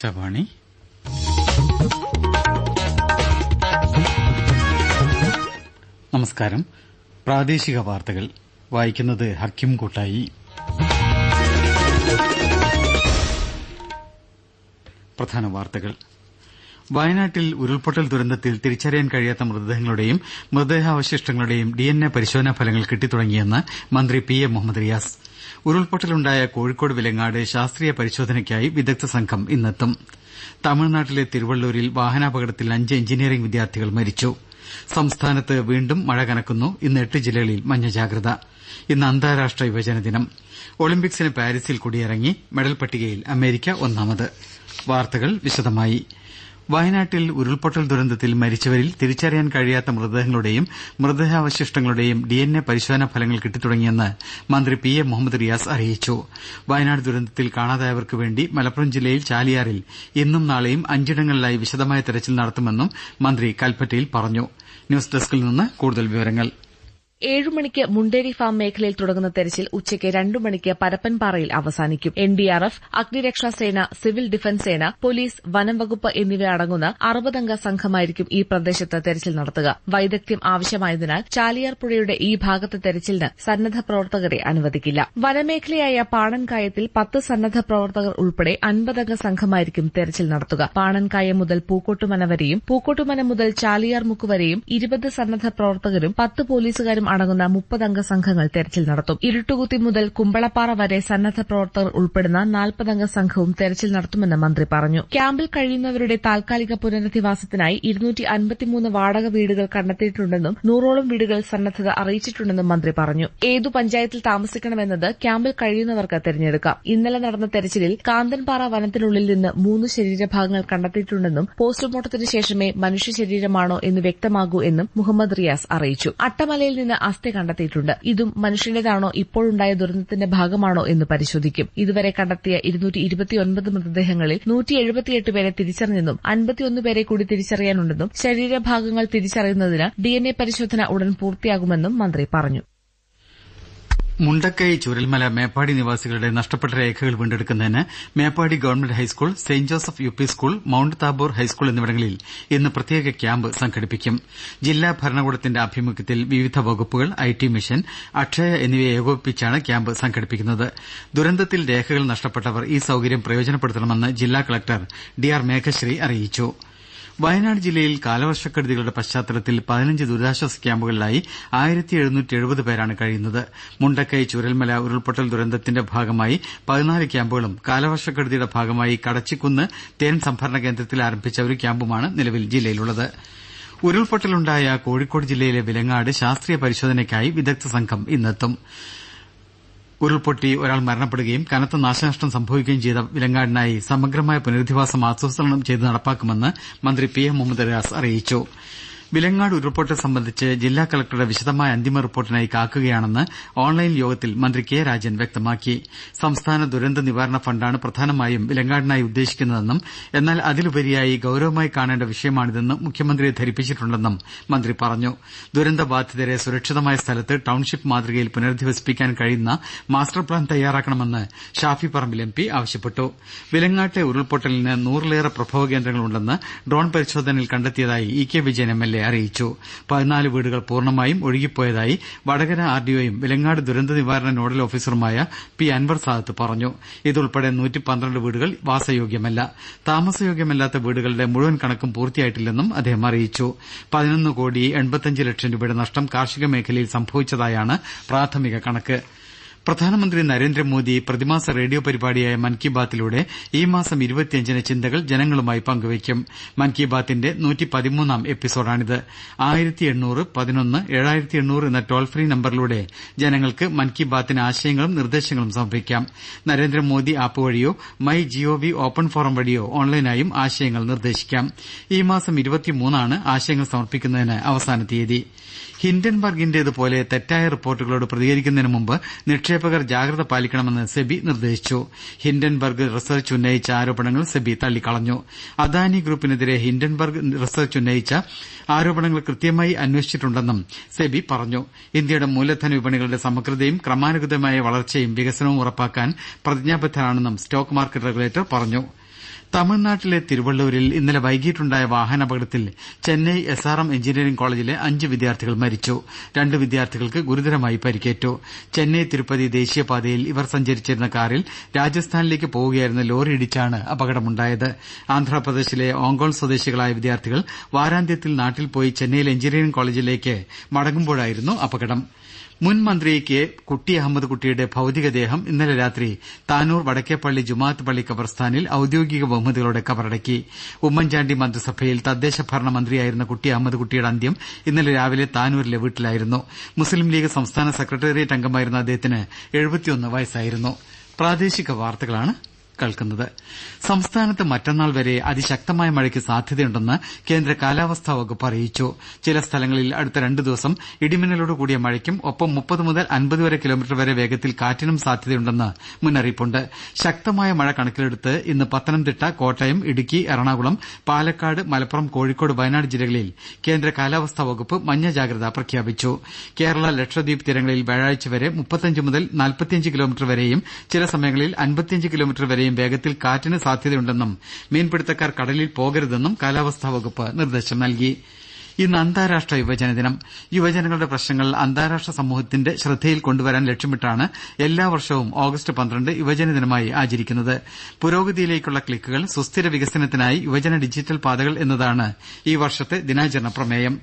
ആകാശവാണി നമസ്കാരം. പ്രാദേശിക വാർത്തകൾ. വായിക്കുന്നത് ഹക്കിം കൂട്ടായി. പ്രധാന വാർത്തകൾ. വയനാട്ടിൽ ഉരുൾപൊട്ടൽ ദുരന്തത്തിൽ തിരിച്ചറിയാൻ കഴിയാത്ത മൃതദേഹങ്ങളുടെയും മൃതദേഹാവശിഷ്ടങ്ങളുടെയും ഡി എൻ എ പരിശോധനാ ഫലങ്ങൾ കിട്ടിത്തുടങ്ങിയെന്ന് മന്ത്രി പി എ മുഹമ്മദ് റിയാസ്. ഉരുൾപൊട്ടലുണ്ടായ കോഴിക്കോട് വിലങ്ങാട് ശാസ്ത്രീയ പരിശോധനയ്ക്കായി വിദഗ്ധ സംഘം ഇന്നെത്തും. തമിഴ്നാട്ടിലെ തിരുവള്ളൂരിൽ വാഹനാപകടത്തിൽ അഞ്ച് എഞ്ചിനീയറിംഗ് വിദ്യാർത്ഥികൾ മരിച്ചു. സംസ്ഥാനത്ത് വീണ്ടും മഴ കനക്കുന്നു. ഇന്ന് എട്ട് ജില്ലകളിൽ മഞ്ഞ ജാഗ്രത. ഇന്ന് അന്താരാഷ്ട്ര യുവജന ദിനം. ഒളിമ്പിക്സിന് പാരീസിൽ കുടിയിറങ്ങി മെഡൽ പട്ടികയിൽ അമേരിക്ക ഒന്നാമത്. വാർത്തകൾ വിശദമായി. വയനാട്ടിൽ ഉരുൾപൊട്ടൽ ദുരന്തത്തിൽ മരിച്ചവരിൽ തിരിച്ചറിയാൻ കഴിയാത്ത മൃതദേഹങ്ങളുടെയും മൃതദേഹാവശിഷ്ടങ്ങളുടെയും ഡി എൻ എ പരിശോധനാ ഫലങ്ങൾ കിട്ടിത്തുടങ്ങിയെന്ന് മന്ത്രി പി എ മുഹമ്മദ് റിയാസ് അറിയിച്ചു. വയനാട് ദുരന്തത്തിൽ കാണാതായവർക്ക് വേണ്ടി മലപ്പുറം ജില്ലയിൽ ചാലിയാറിൽ ഇന്നും നാളെയും അഞ്ചിടങ്ങളിലായി വിശദമായ തെരച്ചിൽ നടത്തുമെന്നും മന്ത്രി കൽപ്പറ്റയിൽ പറഞ്ഞു. ന്യൂസ് ഡെസ്കിൽ നിന്ന് കൂടുതൽ വിവരങ്ങൾ. ഏഴു മണിക്ക് മുണ്ടേരി ഫാം മേഖലയിൽ തുടങ്ങുന്ന തെരച്ചിൽ ഉച്ചയ്ക്ക് രണ്ടു മണിക്ക് പരപ്പൻപാറയിൽ അവസാനിക്കും. എൻഡിആർഎഫ് അഗ്നിരക്ഷാസേന സിവിൽ ഡിഫൻസ് സേന പോലീസ് വനം വകുപ്പ് എന്നിവ അടങ്ങുന്ന അറുപതംഗ സംഘമായിരിക്കും ഈ പ്രദേശത്ത് തെരച്ചിൽ നടത്തുക. വൈദഗ്ധ്യം ആവശ്യമായതിനാൽ ചാലിയാർ പുഴയുടെ ഈ ഭാഗത്ത് തെരച്ചിലിന് സന്നദ്ധ പ്രവർത്തകരെ അനുവദിക്കില്ല. വനമേഖലയായ പാണൻകായത്തിൽ പത്ത് സന്നദ്ധ പ്രവർത്തകർ ഉൾപ്പെടെ അൻപതംഗ സംഘമായിരിക്കും തെരച്ചിൽ നടത്തുക. പാണൻകായം മുതൽ പൂക്കോട്ടുമന വരെയും പൂക്കോട്ടുമന മുതൽ ചാലിയാർ മുക്ക് വരെയും ഇരുപത് സന്നദ്ധ പ്രവർത്തകരും പത്ത് പോലീസുകാരും അടങ്ങുന്ന മുപ്പതംഗ സംഘങ്ങൾ തെരച്ചിൽ നടത്തും. ഇരുട്ടുകുത്തി മുതൽ കുമ്പളപ്പാറ വരെ സന്നദ്ധ പ്രവർത്തകർ ഉൾപ്പെടുന്ന നാൽപ്പതംഗ സംഘവും തെരച്ചിൽ നടത്തുമെന്ന് മന്ത്രി പറഞ്ഞു. ക്യാമ്പിൽ കഴിയുന്നവരുടെ താൽക്കാലിക പുനരധിവാസത്തിനായി ഇരുന്നൂറ്റി അൻപത്തിമൂന്ന് വാടക വീടുകൾ കണ്ടെത്തിയിട്ടുണ്ടെന്നും നൂറോളം വീടുകൾ സന്നദ്ധത അറിയിച്ചിട്ടുണ്ടെന്നും മന്ത്രി പറഞ്ഞു. ഏതു പഞ്ചായത്തിൽ താമസിക്കണമെന്നത് ക്യാമ്പിൽ കഴിയുന്നവർക്ക് തെരഞ്ഞെടുക്കാം. ഇന്നലെ നടന്ന തെരച്ചിലിൽ കാന്തൻപാറ വനത്തിനുള്ളിൽ നിന്ന് മൂന്ന് ശരീരഭാഗങ്ങൾ കണ്ടെത്തിയിട്ടുണ്ടെന്നും പോസ്റ്റ്മോർട്ടത്തിന് ശേഷമേ മനുഷ്യ ശരീരമാണോ എന്ന് വ്യക്തമാകൂ എന്നും മുഹമ്മദ് റിയാസ് അറിയിച്ചു. അട്ടമലയിൽ നിന്ന് അസ്ഥി കണ്ടെത്തിയിട്ടുണ്ട്. ഇതും മനുഷ്യന്റേതാണോ ഇപ്പോഴുണ്ടായ ദുരന്തത്തിന്റെ ഭാഗമാണോ എന്ന് പരിശോധിക്കും. ഇതുവരെ കണ്ടെത്തിയ മൃതദേഹങ്ങളിൽ നൂറ്റി എഴുപത്തിയെട്ട് പേരെ തിരിച്ചറിഞ്ഞെന്നും അൻപത്തിയൊന്ന് പേരെ കൂടി തിരിച്ചറിയാനുണ്ടെന്നും ശരീരഭാഗങ്ങൾ തിരിച്ചറിയുന്നതിന് ഡിഎൻഎ പരിശോധന ഉടൻ പൂർത്തിയാകുമെന്നും മന്ത്രി പറഞ്ഞു. മുണ്ടക്കൈ ചുരൽമല മേപ്പാടി നിവാസികളുടെ നഷ്ടപ്പെട്ട രേഖകൾ വീണ്ടെടുക്കുന്നതിന് Meppadi government high school saint Joseph U P school mount Thabor high school എന്നിവിടങ്ങളിൽ ഇന്ന് പ്രത്യേക ക്യാമ്പ് സംഘടിപ്പിക്കും. ജില്ലാ ഭരണകൂടത്തിന്റെ ആഭിമുഖ്യത്തിൽ വിവിധ വകുപ്പുകൾ ഐ ടി മിഷൻ അക്ഷയ എന്നിവയെ ഏകോപിപ്പിച്ചാണ് ക്യാമ്പ് സംഘടിപ്പിക്കുന്നത്. ദുരന്തത്തിൽ രേഖകൾ നഷ്ടപ്പെട്ടവർ ഈ സൌകര്യം പ്രയോജനപ്പെടുത്തണമെന്ന് ജില്ലാ കളക്ടർ ഡി ആർ മേഘശ്രീ അറിയിച്ചു. വയനാട് ജില്ലയിൽ കാലവർഷക്കെടുതികളുടെ പശ്ചാത്തലത്തിൽ പതിനഞ്ച് ദുരിതാശ്വാസ ക്യാമ്പുകളിലായി പേരാണ് കഴിയുന്നത്. മുണ്ടക്കൈ ചുരൽമല ഉരുൾപൊട്ടൽ ദുരന്തത്തിന്റെ ഭാഗമായി പതിനാല് ക്യാമ്പുകളും കാലവർഷക്കെടുതിയുടെ ഭാഗമായി കടച്ചിക്കുന്ന് തേൻ സംഭരണ കേന്ദ്രത്തിൽ ആരംഭിച്ച ഒരു ക്യാമ്പുമാണ് നിലവിൽ ജില്ലയിലുള്ളത്. ഉരുൾപൊട്ടലുണ്ടായ കോഴിക്കോട് ജില്ലയിലെ വിലങ്ങാട് ശാസ്ത്രീയ പരിശോധനയ്ക്കായി വിദഗ്ധ സംഘം ഇന്നെത്തും. ഉരുൾപൊട്ടി ഒരാൾ മരണപ്പെടുകയും കനത്ത നാശനഷ്ടം സംഭവിക്കുകയും ചെയ്ത വിലങ്ങാടിനായി സമഗ്രമായ പുനരധിവാസം ആസൂത്രണം ചെയ്ത് നടപ്പാക്കുമെന്ന് മന്ത്രി പി എം മുഹമ്മദ് റിയാസ് അറിയിച്ചു. വിലങ്ങാട് ഉരുൾപൊട്ടൽ സംബന്ധിച്ച് ജില്ലാ കലക്ടറുടെ വിശദമായ അന്തിമ റിപ്പോർട്ടിനായി കാക്കുകയാണെന്ന് ഓൺലൈൻ യോഗത്തിൽ മന്ത്രി കെ രാജൻ വ്യക്തമാക്കി. സംസ്ഥാന ദുരന്ത നിവാരണ ഫണ്ടാണ് പ്രധാനമായും വിലങ്ങാടിനായി ഉദ്ദേശിക്കുന്നതെന്നും എന്നാൽ അതിലുപരിയായി ഗൌരവമായി കാണേണ്ട വിഷയമാണിതെന്ന് മുഖ്യമന്ത്രിയെ ധരിപ്പിച്ചിട്ടുണ്ടെന്നും മന്ത്രി പറഞ്ഞു. ദുരന്തബാധിതരെ സുരക്ഷിതമായ സ്ഥലത്ത് ടൌൺഷിപ്പ് മാതൃകയിൽ പുനരധിവസിപ്പിക്കാൻ കഴിയുന്ന മാസ്റ്റർ പ്ലാൻ തയ്യാറാക്കണമെന്ന് ഷാഫി പറമ്പിൽ എം പി ആവശ്യപ്പെട്ടു. വിലങ്ങാട്ടെ ഉരുൾപൊട്ടലിന് നൂറിലേറെ പ്രഭവ കേന്ദ്രങ്ങളുണ്ടെന്ന് ഡ്രോൺ പരിശോധനയിൽ കണ്ടെത്തിയതായി E K Vijayan M L A അറിയിച്ചു. പതിനാല് വീടുകൾ പൂർണമായും ഒഴുകിപ്പോയതായി വടകര ആർ ഡി ഒയും വിലങ്ങാട് ദുരന്ത നിവാരണ നോഡൽ ഓഫീസറുമായ പി അൻവർ സാദത്ത് പറഞ്ഞു. ഇതുൾപ്പെടെ വീടുകൾ വാസയോഗ്യമല്ല. താമസയോഗ്യമല്ലാത്ത വീടുകളുടെ മുഴുവൻ കണക്കും പൂർത്തിയായിട്ടില്ലെന്നും അദ്ദേഹം അറിയിച്ചു. പതിനൊന്ന് കോടി എൺപത്തിയഞ്ച് ലക്ഷം രൂപയുടെ നഷ്ടം കാർഷിക മേഖലയിൽ സംഭവിച്ചതായാണ് പ്രാഥമിക കണക്ക്. പ്രധാനമന്ത്രി നരേന്ദ്രമോദി പ്രതിമാസ റേഡിയോ പരിപാടിയായ മൻ കി ബാത്തിലൂടെ ഈ മാസം ഇരുപത്തിയഞ്ചിന് ചിന്തകൾ ജനങ്ങളുമായി പങ്കുവയ്ക്കും. മൻ കി എണ്ണൂറ് എന്ന ടോൾ ഫ്രീ നമ്പറിലൂടെ ജനങ്ങൾക്ക് മൻ കി ബാത്തിന് ആശയങ്ങളും നിർദ്ദേശങ്ങളും സമർപ്പിക്കാം. നരേന്ദ്രമോദി ആപ്പ് വഴിയോ my G O V open forum വഴിയോ ഓൺലൈനായും ആശയങ്ങൾ നിർദ്ദേശിക്കാം. ഈ മാസം ഇരുപത്തിമൂന്നാണ് ആശയങ്ങൾ സമർപ്പിക്കുന്നതിന് അവസാന തീയതി. ഹിൻഡൻബർഗിന്റേതുപോലെ തെറ്റായ റിപ്പോർട്ടുകളോട് പ്രതികരിക്കുന്നതിന് മുമ്പ് നിക്ഷേപകർ ജാഗ്രത പാലിക്കണമെന്ന് സെബി നിർദ്ദേശിച്ചു. ഹിൻഡൻബർഗ് റിസർച്ച് ഉന്നയിച്ച ആരോപണങ്ങൾ സെബി തള്ളിക്കളഞ്ഞു. അദാനി ഗ്രൂപ്പിനെതിരെ ഹിൻഡൻബർഗ് റിസർച്ച് ഉന്നയിച്ച ആരോപണങ്ങൾ കൃത്യമായി അന്വേഷിച്ചിട്ടുണ്ടെന്നും സെബി പറഞ്ഞു. ഇന്ത്യയുടെ മൂലധന വിപണികളുടെ സമഗ്രതയും ക്രമാനുഗതമായ വളർച്ചയും വികസനവും ഉറപ്പാക്കാൻ പ്രതിജ്ഞാബദ്ധരാണെന്നും സ്റ്റോക്ക് മാർക്കറ്റ് റെഗുലേറ്റർ പറഞ്ഞു. തമിഴ്നാട്ടിലെ തിരുവള്ളൂരിൽ ഇന്നലെ വൈകിട്ടുണ്ടായ വാഹനാപകടത്തിൽ Chennai S R M engineering കോളേജിലെ അഞ്ച് വിദ്യാർത്ഥികൾ മരിച്ചു. രണ്ട് വിദ്യാർത്ഥികൾക്ക് ഗുരുതരമായി പരിക്കേറ്റു. ചെന്നൈ തിരുപ്പതി ദേശീയപാതയിൽ ഇവർ സഞ്ചരിച്ചിരുന്ന കാറിൽ രാജസ്ഥാനിലേക്ക് പോവുകയായിരുന്ന ലോറി ഇടിച്ചാണ് അപകടമുണ്ടായത്. ആന്ധ്രാപ്രദേശിലെ ഓങ്കോൾ സ്വദേശികളായ വിദ്യാർത്ഥികൾ വാരാന്ത്യത്തിൽ നാട്ടിൽ പോയി ചെന്നൈയിലെ എഞ്ചിനീയറിംഗ് കോളേജിലേക്ക് മടങ്ങുമ്പോഴായിരുന്നു അപകടം. മുൻ മന്ത്രി കെ കുട്ടി അഹമ്മദ് കുട്ടിയുടെ ഭൌതികദേഹം ഇന്നലെ രാത്രി താനൂർ വടക്കേപ്പള്ളി ജുമാഅത്ത് പള്ളി ഖബർസ്ഥാനിൽ ഔദ്യോഗിക ബഹുമതികളോടെ കബറടക്കി. ഉമ്മൻചാണ്ടി മന്ത്രിസഭയിൽ തദ്ദേശ ഭരണ മന്ത്രിയായിരുന്ന കുട്ടി അഹമ്മദ് കുട്ടിയുടെ അന്ത്യം ഇന്നലെ രാവിലെ താനൂരിലെ വീട്ടിലായിരുന്നു. മുസ്ലിം ലീഗ് സംസ്ഥാന സെക്രട്ടേറിയറ്റ് അംഗമായിരുന്ന അദ്ദേഹത്തിന് എഴുപത്തിയൊന്ന് വയസ്സായിരുന്നു. കേൾക്കുന്നത്. സംസ്ഥാനത്ത് മറ്റന്നാൾ വരെ അതിശക്തമായ മഴയ്ക്ക് സാധ്യതയുണ്ടെന്ന് കേന്ദ്ര കാലാവസ്ഥാ വകുപ്പ് അറിയിച്ചു. ചില സ്ഥലങ്ങളിൽ അടുത്ത രണ്ടു ദിവസം ഇടിമിന്നലോട് കൂടിയ മഴയ്ക്കും ഒപ്പം മുപ്പത് മുതൽ അൻപത് വരെ കിലോമീറ്റർ വരെ വേഗത്തിൽ കാറ്റിനും സാധ്യതയുണ്ടെന്ന് മുന്നറിയിപ്പുണ്ട്. ശക്തമായ മഴ കണക്കിലെടുത്ത് ഇന്ന് പത്തനംതിട്ട കോട്ടയം ഇടുക്കി എറണാകുളം പാലക്കാട് മലപ്പുറം കോഴിക്കോട് വയനാട് ജില്ലകളിൽ കേന്ദ്ര കാലാവസ്ഥാ വകുപ്പ് മഞ്ഞ ജാഗ്രത പ്രഖ്യാപിച്ചു. കേരള ലക്ഷദ്വീപ് തീരങ്ങളിൽ വ്യാഴാഴ്ച വരെ മുപ്പത്തഞ്ച് മുതൽ നാൽപ്പത്തിയഞ്ച് കിലോമീറ്റർ വരെയും ചില സമയങ്ങളിൽ അൻപത്തിയഞ്ച് കിലോമീറ്റർ വരെയും വേഗത്തിൽ കാറ്റിന് സാധ്യതയുണ്ടെന്നും മീൻപിടുത്തക്കാർ കടലിൽ പോകരുതെന്നും കാലാവസ്ഥാ വകുപ്പ് നിർദ്ദേശം നൽകി. ഇന്ന് അന്താരാഷ്ട്ര യുവജന ദിനം യുവജനങ്ങളുടെ പ്രശ്നങ്ങൾ അന്താരാഷ്ട്ര സമൂഹത്തിന്റെ ശ്രദ്ധയിൽ കൊണ്ടുവരാൻ ലക്ഷ്യമിട്ടാണ് എല്ലാ വർഷവും ഓഗസ്റ്റ് പന്ത്രണ്ട് യുവജന ദിനമായി ആചരിക്കുന്നത്. പുരോഗതിയിലേക്കുള്ള ക്ലിക്കുകൾ സുസ്ഥിര വികസനത്തിനായി യുവജന ഡിജിറ്റൽ പാതകൾ എന്നതാണ് ഈ വർഷത്തെ ദിനാചരണ പ്രമേയം.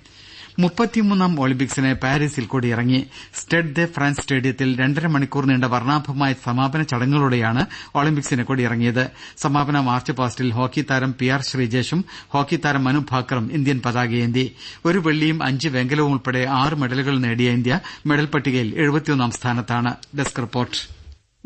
മുപ്പത്തിമൂന്നാം ഒളിമ്പിക്സിന് പാരീസിൽ കൂടി ഇറങ്ങി സ്റ്റെഡ് ദെ ഫ്രാൻസ് സ്റ്റേഡിയത്തിൽ രണ്ടര മണിക്കൂർ നീണ്ട വർണാഭമായ സമാപന ചടങ്ങുകളോടെയാണ് ഒളിമ്പിക്സിന് കൊടിയിറങ്ങിയത്. സമാപന മാർച്ച് പാസ്റ്റിൽ ഹോക്കി താരം പി ആർ ശ്രീജേഷും ഹോക്കി താരം മനു ഭാക്കറും ഇന്ത്യൻ പതാകയേന്തി ഒരു വെള്ളിയും അഞ്ച് വെങ്കലവും ഉൾപ്പെടെ ആറ് മെഡലുകൾ നേടിയ ഇന്ത്യ മെഡൽ പട്ടികയിൽ എഴുപത്തിയൊന്നാം സ്ഥാനത്താണ്. Desk report.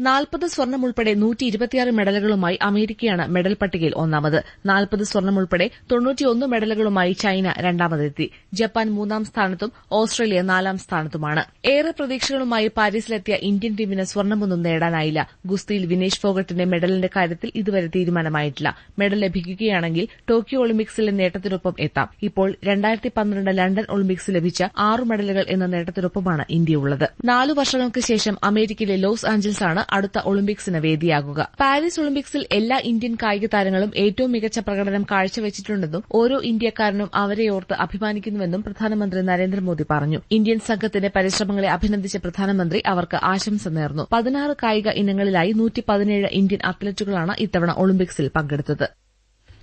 നാൽപ്പത് സ്വർണം ഉൾപ്പെടെ നൂറ്റി ഇരുപത്തിയാറ് മെഡലുകളുമായി അമേരിക്കയാണ് മെഡൽ പട്ടികയിൽ ഒന്നാമത്. നാൽപ്പത് സ്വർണം ഉൾപ്പെടെ തൊണ്ണൂറ്റിയൊന്ന് മെഡലുകളുമായി ചൈന രണ്ടാമതെത്തി. ജപ്പാൻ മൂന്നാം സ്ഥാനത്തും ഓസ്ട്രേലിയ നാലാം സ്ഥാനത്തുമാണ്. ഏറെ പ്രതീക്ഷകളുമായി പാരീസിലെത്തിയ ഇന്ത്യൻ ടീമിന് സ്വർണമൊന്നും നേടാനായില്ല. ഗുസ്തിയിൽ വിനേഷ് ഫോഗട്ടിന്റെ മെഡലിന്റെ കാര്യത്തിൽ ഇതുവരെ തീരുമാനമായിട്ടില്ല. മെഡൽ ലഭിക്കുകയാണെങ്കിൽ ടോക്കിയോ ഒളിമ്പിക്സിലെ നേട്ടത്തിനൊപ്പം എത്താം. ഇപ്പോൾ രണ്ടായിരത്തി പന്ത്രണ്ട് ലണ്ടൻ ഒളിമ്പിക്സ് ലഭിച്ച ആറ് മെഡലുകൾ എന്ന നേട്ടത്തിനൊപ്പമാണ് ഇന്ത്യയുള്ളത്. നാലു വർഷങ്ങൾക്ക് ശേഷം അമേരിക്കയിലെ ലോസ് ആഞ്ചൽസാണ് അടുത്ത ഒളിമ്പിക്സിന് വേദിയാകുക. പാരീസ് ഒളിമ്പിക്സിൽ എല്ലാ ഇന്ത്യൻ കായിക താരങ്ങളും ഏറ്റവും മികച്ച പ്രകടനം കാഴ്ചവെച്ചിട്ടുണ്ടെന്നും ഓരോ ഇന്ത്യക്കാരനും അവരെയോർത്ത് അഭിമാനിക്കുന്നുവെന്നും പ്രധാനമന്ത്രി നരേന്ദ്രമോദി പറഞ്ഞു. ഇന്ത്യൻ സംഘത്തിന്റെ പരിശ്രമങ്ങളെ അഭിനന്ദിച്ച പ്രധാനമന്ത്രി അവർക്ക് ആശംസ നേർന്നു. പതിനാറ് കായിക ഇനങ്ങളിലായി നൂറ്റി പതിനേഴ് ഇന്ത്യൻ അത്ലറ്റുകളാണ് ഇത്തവണ ഒളിമ്പിക്സിൽ പങ്കെടുത്തത്.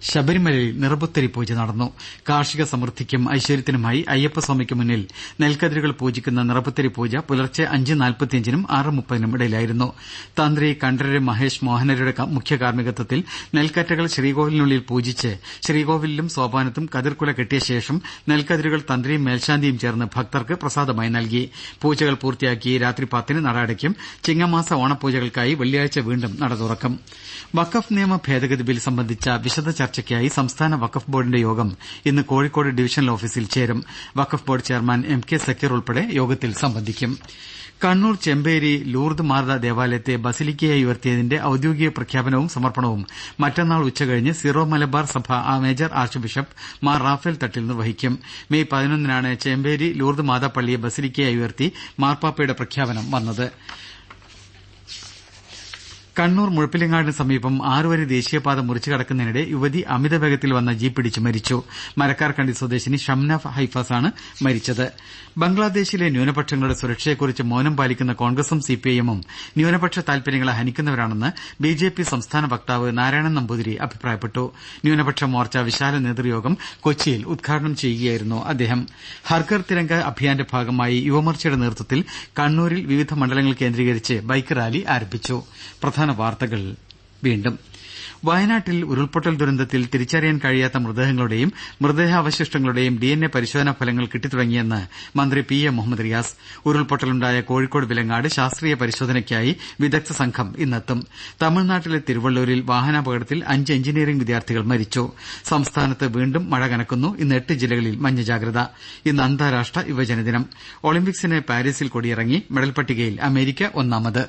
ശബരിമലയിൽ നിറപുത്തരി പൂജ നടന്നു. കാർഷിക സമൃദ്ധിക്കും ഐശ്വര്യത്തിനുമായി അയ്യപ്പസ്വാമിക്ക് മുന്നിൽ നെൽക്കതിരുകൾ പൂജിക്കുന്ന നിറപുത്തരി പൂജ പുലർച്ചെ അഞ്ച് നാൽപ്പത്തിയഞ്ചിനും ആറ് മുപ്പതിനും ഇടയിലായിരുന്നു. തന്ത്രി കണ്ഠരര് മഹേഷ് മോഹനരുടെ മുഖ്യ കാർമ്മികത്വത്തിൽ നെൽക്കറ്റകൾ ശ്രീകോവിലിനുള്ളിൽ പൂജിച്ച് ശ്രീകോവിലിലും സോപാനത്തും കതിർക്കുല കെട്ടിയ ശേഷം നെൽക്കതിരുകൾ തന്ത്രിയും മേൽശാന്തിയും ചേർന്ന് ഭക്തർക്ക് പ്രസാദമായി നൽകി. പൂജകൾ പൂർത്തിയാക്കി രാത്രി പത്തിന് നട അടയ്ക്കും ചിങ്ങമാസ ഓണപൂജകൾക്കായി വെള്ളിയാഴ്ച വീണ്ടും നട തുറക്കും. വഖഫ് നിയമ ഭേദഗതി ബിൽ സംബന്ധിച്ച വിശദ ചർച്ചയ്ക്കായി സംസ്ഥാന വഖഫ് ബോർഡിന്റെ യോഗം ഇന്ന് കോഴിക്കോട് ഡിവിഷണൽ ഓഫീസിൽ ചേരും. Waqf board chairman M K Zakir ഉൾപ്പെടെ യോഗത്തിൽ സംബന്ധിക്കും. കണ്ണൂർ ചെമ്പേരി ലൂർദ് മാർദ ദേവാലയത്തെ ബസിലിക്കയായി ഉയർത്തിയതിന്റെ ഔദ്യോഗിക പ്രഖ്യാപനവും സമർപ്പണവും മറ്റന്നാൾ ഉച്ചകഴിഞ്ഞ് സീറോ മലബാർ സഭ ആ major archbishop Mar Raphael Thattil നിർവഹിക്കും. മെയ് പതിനൊന്നിനാണ് ചെമ്പേരി ലൂർദ് മാതാ പള്ളിയെ ബസിലിക്കയായി ഉയർത്തി മാർപ്പാപ്പയുടെ പ്രഖ്യാപനം വന്നത്. കണ്ണൂർ മുഴപ്പിലങ്ങാടിന് സമീപം ആറുവരി ദേശീയപാത മുറിച്ചു കടക്കുന്നതിനിടെ യുവതി അമിത വേഗത്തിൽ വന്ന ജീപ്പ് ഇടിച്ച് മരിച്ചു. മരക്കാർക്കണ്ടി സ്വദേശിനി ഷംന ഹൈഫാസാണ് മരിച്ചത്. ബംഗ്ലാദേശിലെ ന്യൂനപക്ഷങ്ങളുടെ സുരക്ഷയെക്കുറിച്ച് മൌനം പാലിക്കുന്ന കോൺഗ്രസും സിപിഐഎമ്മും ന്യൂനപക്ഷ താൽപര്യങ്ങളെ ഹനിക്കുന്നവരാണെന്ന് ബിജെപി സംസ്ഥാന വക്താവ് നാരായണൻ നമ്പൂതിരി അഭിപ്രായപ്പെട്ടു. ന്യൂനപക്ഷ മോർച്ച വിശാല നേതൃയോഗം കൊച്ചിയിൽ ഉദ്ഘാടനം ചെയ്യുകയായിരുന്നു അദ്ദേഹം. ഹർഘർ തിരങ്ക അഭിയാന്റെ ഭാഗമായി യുവമോർച്ചയുടെ നേതൃത്വത്തിൽ കണ്ണൂരിൽ വിവിധ മണ്ഡലങ്ങൾ കേന്ദ്രീകരിച്ച് ബൈക്ക് റാലി ആരംഭിച്ചു. പ്രധാന വാർത്തകൾ വീണ്ടും. വയനാട്ടിൽ ഉരുൾപൊട്ടൽ ദുരന്തത്തിൽ തിരിച്ചറിയാൻ കഴിയാത്ത മൃതദേഹങ്ങളുടെയും മൃതദേഹാവശിഷ്ടങ്ങളുടെയും ഡി എൻ എ പരിശോധനാ ഫലങ്ങൾ കിട്ടിത്തുടങ്ങിയെന്ന് മന്ത്രി പി എ മുഹമ്മദ് റിയാസ്. ഉരുൾപൊട്ടലുണ്ടായ കോഴിക്കോട് വിലങ്ങാട് ശാസ്ത്രീയ പരിശോധനയ്ക്കായി വിദഗ്ധ സംഘം ഇന്നെത്തും. തമിഴ്നാട്ടിലെ തിരുവള്ളൂരിൽ വാഹനാപകടത്തിൽ അഞ്ച് എഞ്ചിനീയറിംഗ് വിദ്യാർത്ഥികൾ മരിച്ചു. സംസ്ഥാനത്ത് വീണ്ടും മഴ കനക്കുന്നു. ഇന്ന് എട്ട് ജില്ലകളിൽ മഞ്ഞ ജാഗ്രത. ഇന്ന് അന്താരാഷ്ട്ര യുവജന ദിനം ഒളിമ്പിക്സിന് പാരീസിൽ കൊടിയിറങ്ങി മെഡൽ പട്ടികയിൽ അമേരിക്ക ഒന്നാമത്.